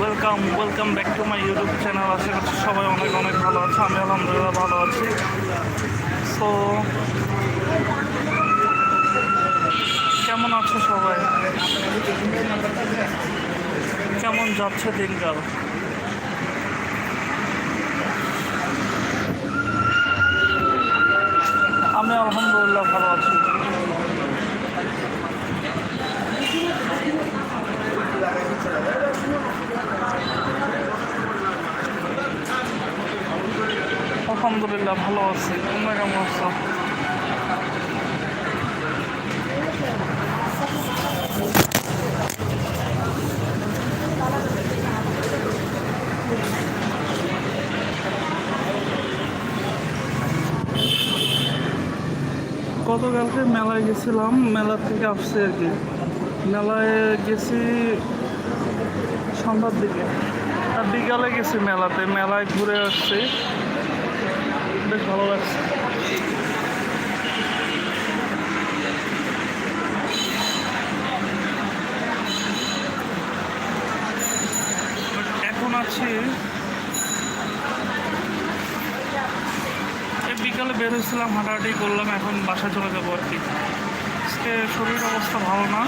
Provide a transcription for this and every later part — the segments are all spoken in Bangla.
Welcome welcome back to my YouTube channel আশা করছি সবাই অনেক অনেক ভালো আছে, আমি আলহামদুলিল্লাহ ভালো আছি। সো কেমন আছো সবাই? কেমন যাচ্ছে দিনকাল আমি আলহামদুলিল্লাহ ভালো আছি তোমরা কেমন আছো গতকালকে মেলায় গেছিলাম, মেলা থেকে আসছি আর কি। মেলায় গেছি সন্ধ্যার দিকে। আর বিকালে গেছি মেলাতে, মেলায় ঘুরে আসছি। বেশ ভালো লাগছে। এখন আছি বিকালে বের হয়েছিলাম, হাঁটাহাঁটি করলাম, এখন বাসায় চলে যাব আর কি। আজকে শরীরের অবস্থা ভালো না।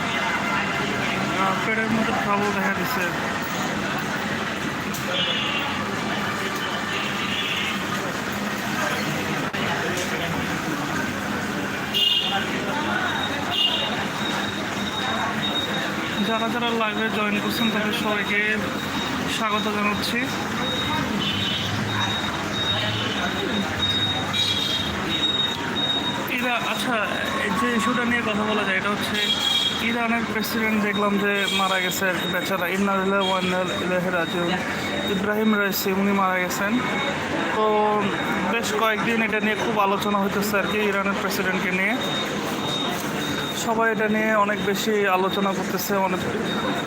পেটের মধ্যে ট্রাবল দেখা দিচ্ছে যারা যারা লাইভে জয়েন করছেন তাদের সবাইকে স্বাগত জানাচ্ছি। ইরা আচ্ছা যে ইস্যুটা নিয়ে কথা বলা যায়, এটা হচ্ছে ইরানের প্রেসিডেন্ট দেখলাম যে মারা গেছে আর কি বেচারা ইন্নার ওয়ান্নাল ইব্রাহিম রাইসি, উনি মারা গেছেন। তো বেশ কয়েকদিন এটা নিয়ে খুব আলোচনা হইতেছে আর কি ইরানের প্রেসিডেন্টকে নিয়ে। সবাই এটা নিয়ে অনেক বেশি আলোচনা করতেছে, অনেক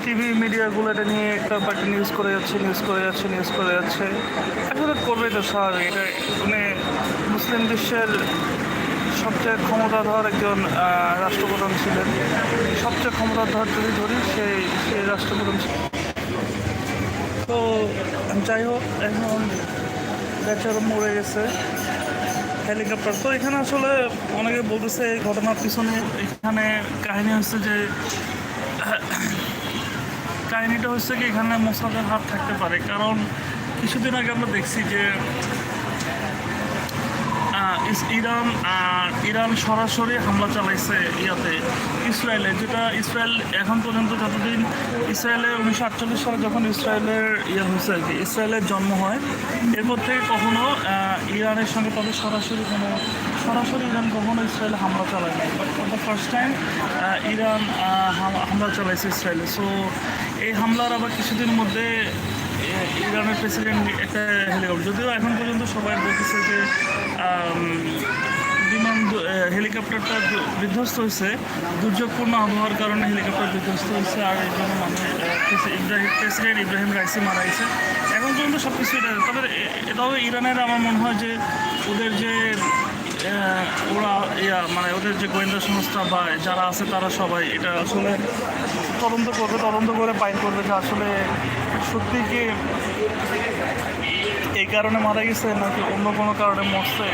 টিভি মিডিয়াগুলো এটা নিয়ে একটা পার্টি নিউজ করে যাচ্ছে নিউজ করে যাচ্ছে নিউজ করে যাচ্ছে। আসলে করবে তো স্বাভাবিক এটা মানে মুসলিম বিশ্বের সবচেয়ে ক্ষমতাধর একজন রাষ্ট্রপ্রধান ছিলেন। সবচেয়ে ক্ষমতাধর যদি ধরি সেই সেই রাষ্ট্রপ্রধান ছিলেন তো যাই হোক, এখন বেচারা মরে গেছে। হেলিকপ্টার। তো এখানে আসলে অনেকে বলতেছে এই ঘটনার পিছনে এখানে কাহিনী হচ্ছে যে, কাহিনীটা হচ্ছে কি এখানে মোসাদের হাত থাকতে পারে। কারণ কিছুদিন আগে আমরা দেখছি যে ইরান ইরান সরাসরি হামলা চালাইছে ইয়াতে, ইসরায়েলে, যেটা ইসরায়েল এখন পর্যন্ত যতদিন ইসরায়েলে উনিশশো আটচল্লিশ সালে যখন ইসরায়েলের ইয়ে হয়েছে আর কি, ইসরায়েলের জন্ম হয়, এরপর থেকে কখনো ইরানের সঙ্গে তাদের সরাসরি কোনো, সরাসরি ইরান কখনো ইসরায়েলে হামলা চালায় নাই। But for the first time Iran হাম- হামলা চালাইছে ইসরায়েলে। সো এই হামলার আবার কিছুদিন মধ্যে ইরানের প্রেসিডেন্ট একটা হেলিকপ্টার যদিও এখন পর্যন্ত সবাই বলতেছে যে বিমান হেলিকপ্টারটা বিধ্বস্ত হয়েছে। দুর্যোগপূর্ণ আবহাওয়ার কারণে হেলিকপ্টার বিধ্বস্ত হয়েছে আর এই জন্য মানুষ ইব্রাহিম প্রেসিডেন্ট ইব্রাহিম রাইসি মারা গেছে। এখন পর্যন্ত সব কিছু এটা তবে এটাও ইরানের আমার মনে হয় যে ওদের যে ওরা, ইয়া মানে ওদের যে গোয়েন্দা সংস্থা বা যারা আছে তারা সবাই এটা আসলে তদন্ত করবে, তদন্ত করে বাইর করবে যে আসলে সত্যি কি এই কারণে মারা গেছে নাকি অন্য কোনো কারণে মরছে?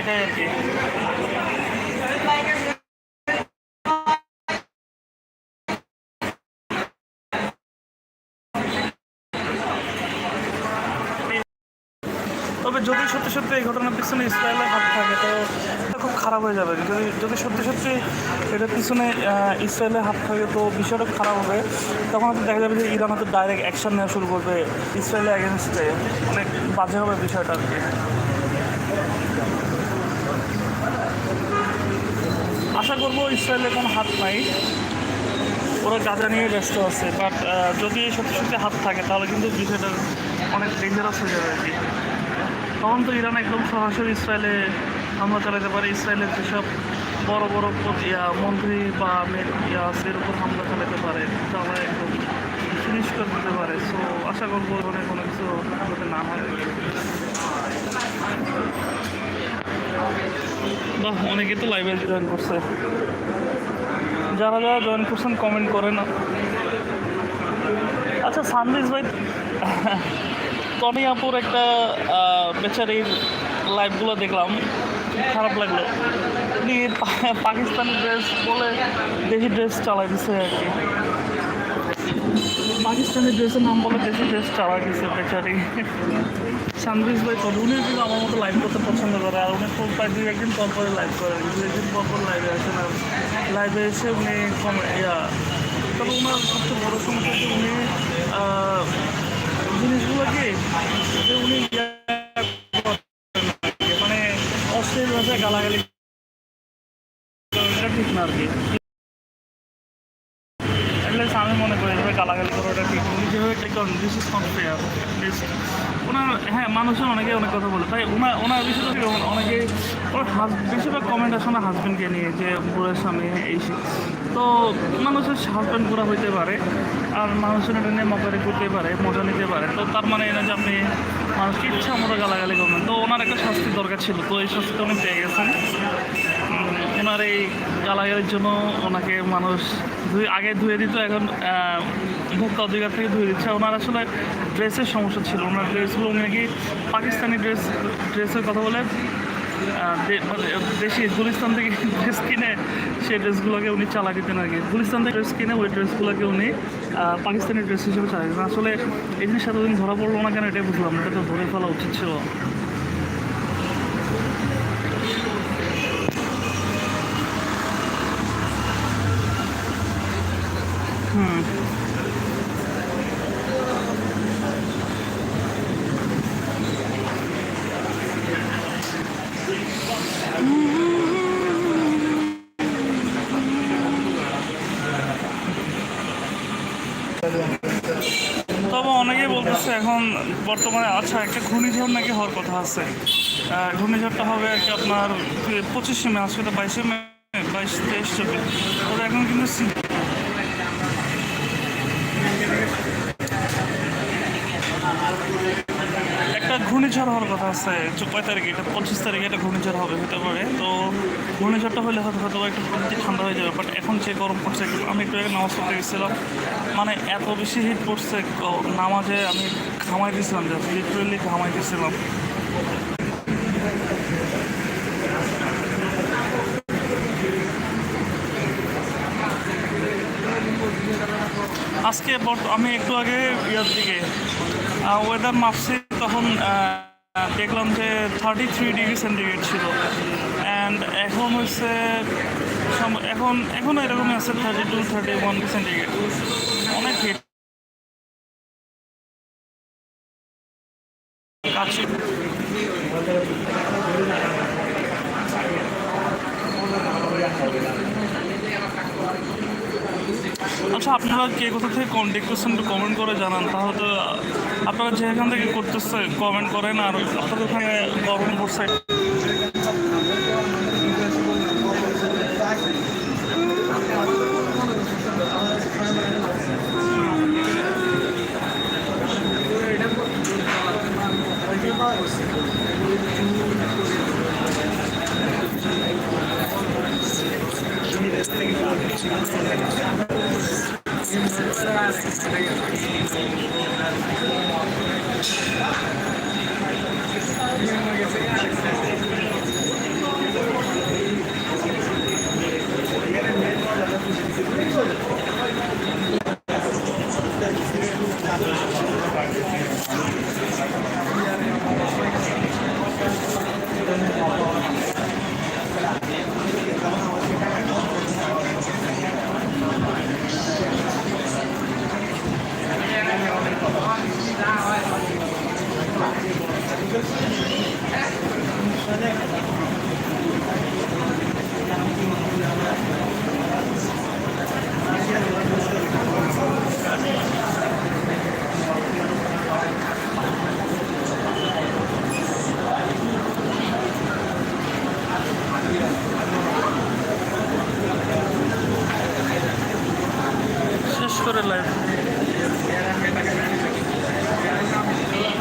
এটাই আর কি। তবে যদি সত্যি সত্যি এই ঘটনার পিছনে ইসরায়েলের হাত থাকে, তো এটা খুব খারাপ হয়ে যাবে। যদি যদি সত্যি সত্যি এটার পিছনে ইসরায়েলের হাত থাকে, তো বিষয়টা খারাপ হবে। তখন হয়তো দেখা যাবে যে ইরান হয়তো ডাইরেক্ট অ্যাকশন নেওয়া শুরু করবে ইসরায়েলের অ্যাগেনস্টে অনেক বাজে হবে বিষয়টা আর কি। আশা করব ইসরায়েলের কোনো হাত নাই। ওরা গাজা নিয়ে ব্যস্ত আছে বাট যদি সত্যি সত্যি হাত থাকে, তাহলে কিন্তু বিষয়টা অনেক ডেঞ্জারাস হয়ে যাবে আর কি। তখন তো ইরান একদম সরাসরি ইসরায়েলে হামলা চালাতে পারে। ইসরায়েলের যেসব বড় বড় মন্ত্রী বা ইয়া আছে এর উপর হামলা চালাতে পারে। তারা একদম ফিনিশ করে দিতে পারে। সো আশা করব ওখানে কোনো কিছু যাতে না হয় বাহ, অনেকে তো লাইভে জয়েন করছে। যারা যারা জয়েন করছেন কমেন্ট করে না আচ্ছা সানরাইজ ভাই টনি আপুর একটা বেচারির লাইভগুলো দেখলাম। খারাপ লাগল। উনি পাকিস্তানি ড্রেস বলে দেশি ড্রেস চালাই দিছে আর কি। পাকিস্তানি ড্রেসের নাম বলে দেশি ড্রেস চালাই দিছে বেচারি। সানরাইজ ভাই কত, উনি কিন্তু আমার মতো লাইভ করতে পছন্দ করে। আর উনি খুব প্রায় দুই একদিন পর পরে লাইভ করে। দুই একদিন পর পর লাইভে আসেন আর লাইভে এসে উনি কম, ইয়া, তবে ওনার সবচেয়ে বড় সমস্যা উনি যে উনি মানে অশ্লীল ভাষায় গালাগালি ঠিক না আর কি অ্যাটলিস্ট আমি মনে করি এভাবে গালাগালি করাটা ঠিক উনি যেভাবে ঠিক করেন দিস ইজ নট ফেয়ার ওনার হ্যাঁ মানুষের অনেকে অনেক কথা বলে, তাই ওনার ওনার বিষয়টা অনেকে ওর হাজ বেশিরভাগ কমেন্ট আসে না হাজব্যান্ডকে নিয়ে, যে বুড়ের স্বামী, এই। তো মানুষের হাজব্যান্ড বুড়া হইতে পারে, আর মানুষের এটা নিয়ে মকারি করতে পারে, মজা নিতে পারে। তো তার মানে এটা যে আপনি মানুষকে ইচ্ছা মতো গালাগালি করবেন। তো ওনার একটা শাস্তি দরকার ছিল, তো এই শাস্তিটা উনি পেয়ে গেছেন। ওনার এই গালাগালির জন্য ওনাকে মানুষ ধুয়ে, আগে ধুয়ে দিত, এখন ভোক্তা অধিকার থেকে ধুয়ে দিচ্ছে। ওনার আসলে ড্রেসের সমস্যা ছিল। ওনার ড্রেসগুলো উনি নাকি পাকিস্তানি ড্রেস ড্রেসের কথা বলে দেশি গুলিস্তান থেকে ড্রেস কিনে সেই ড্রেসগুলোকে উনি চালা দিতেন আর কি। গুলিস্তান থেকে ড্রেস কিনে ওই ড্রেসগুলোকে উনি পাকিস্তানি ড্রেস হিসেবে চালা দিতেন। আসলে এই জিনিস এতদিন ধরা পড়ল না কেন এটাই বুঝলাম এটা তো ধরে ফেলা উচিত ছিল হুম তবে অনেকেই বলতেছে এখন বর্তমানে আচ্ছা একটা ঘূর্ণিঝড় নাকি হওয়ার কথা আছে। ঘূর্ণিঝড়টা হবে কি আপনার পঁচিশে মে, আজকে তো বাইশে মে, বাইশ, তেইশ, চব্বিশ। তবে এখন কিন্তু একটা ঘূর্ণিঝড় হওয়ার কথা আছে কয় তারিখে? এটা পঁচিশ তারিখে একটা ঘূর্ণিঝড় হবে, হতে পারে। তো ঘূর্ণিঝড়টা হলে হয়তো হয়তো একটু প্রকৃতি ঠান্ডা হয়ে যাবে বাট এখন যে গরম পড়ছে আমি একটু নামাজ পড়তে গেছিলাম। মানে এত বেশি হিট পড়ছে নামাজে আমি ঘামাই দিয়েছিলাম জাস্ট লিটারেলি ঘামাই দিয়েছিলাম আজকে আমি একটু আগে ইয়ার দিকে ওয়েদার মাপছি, তখন দেখলাম যে থার্টি থ্রি ডিগ্রি সেন্টিগ্রেড ছিল। অ্যান্ড এখন হচ্ছে এখন এখনও এরকমই আছে thirty two thirty one centigrade অনেক হিট আচ্ছা আপনারা কে কোথা থেকে কন্ট্যাক্ট করছেন একটু কমেন্ট করে জানান। তাহলে তো আপনারা যেখান থেকে করতেছে কমেন্ট করেন। আর আপনাদের ওখানে গরম পড়ছে